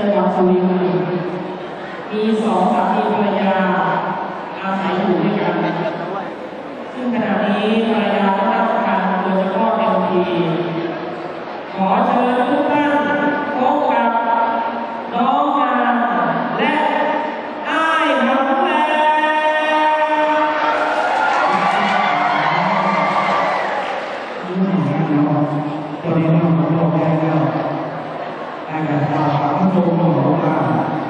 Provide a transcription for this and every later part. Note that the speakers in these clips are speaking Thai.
จันทร์สุรินทร์มีสองสามีภรรยาอาศัยอยู่ด้วยกัน ซึ่งขณะนี้ภรรยาก็รับการโดยเฉพาะเอ็มพีขอเชิญทุกท่านพบกับน้องงานและไอ้หยน้องแม่ตอนนี้น้องเราได้แล้วอาการรา โมงหมองว่า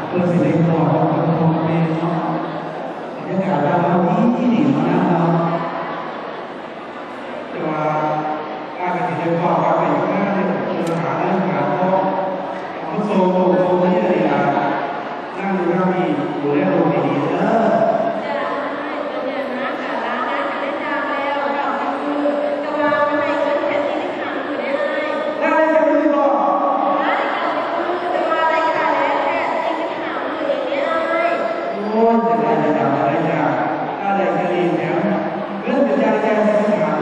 เพื่อเสด็จต่อกับทองเมนเนาะบรรยากาศเราดีที่หนึ่งนะเนะแต่ว่าอาจจะเจอพ่อครับไปอยู่หน้าเลยคือหาเรื่องหาพ่อผู้ทรงโตที่เลยอะนั่งดูข้าวมีอยู่แล้วโดนดีเนอะ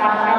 Stop.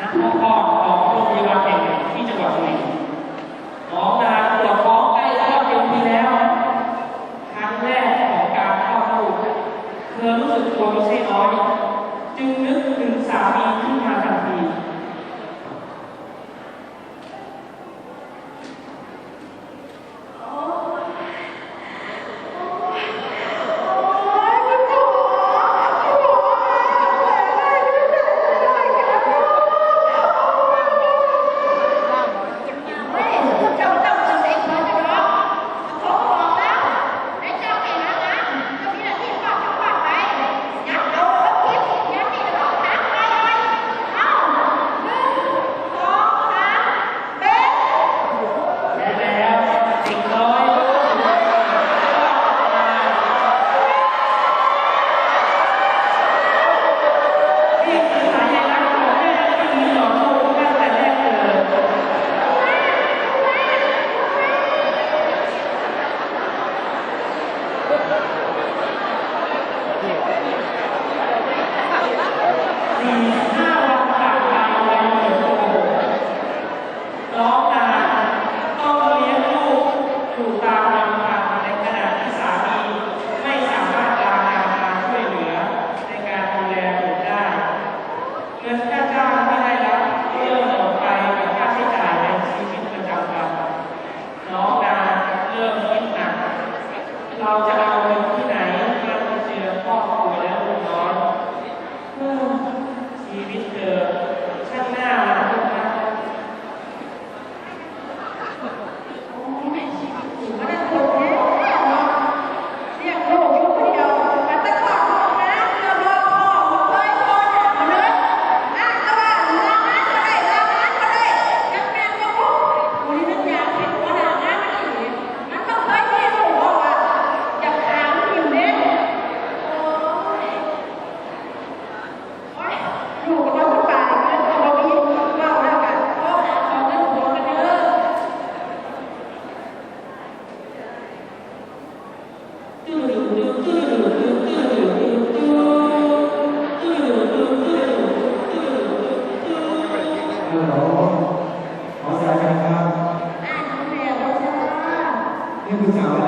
animal. น้ นี่คือสาวไห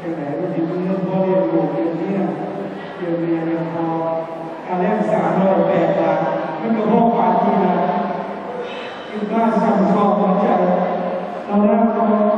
แต่ไหนก็มีเรื่องพ่อเรียนลูกเรียนเนี่ยเรียนเมียรียนพอการเรียนสามร้อยแปดบาทไม่ก็พ่อปาที่นะกินบ้าสั่งสอบหัวใจเราเล่าเรา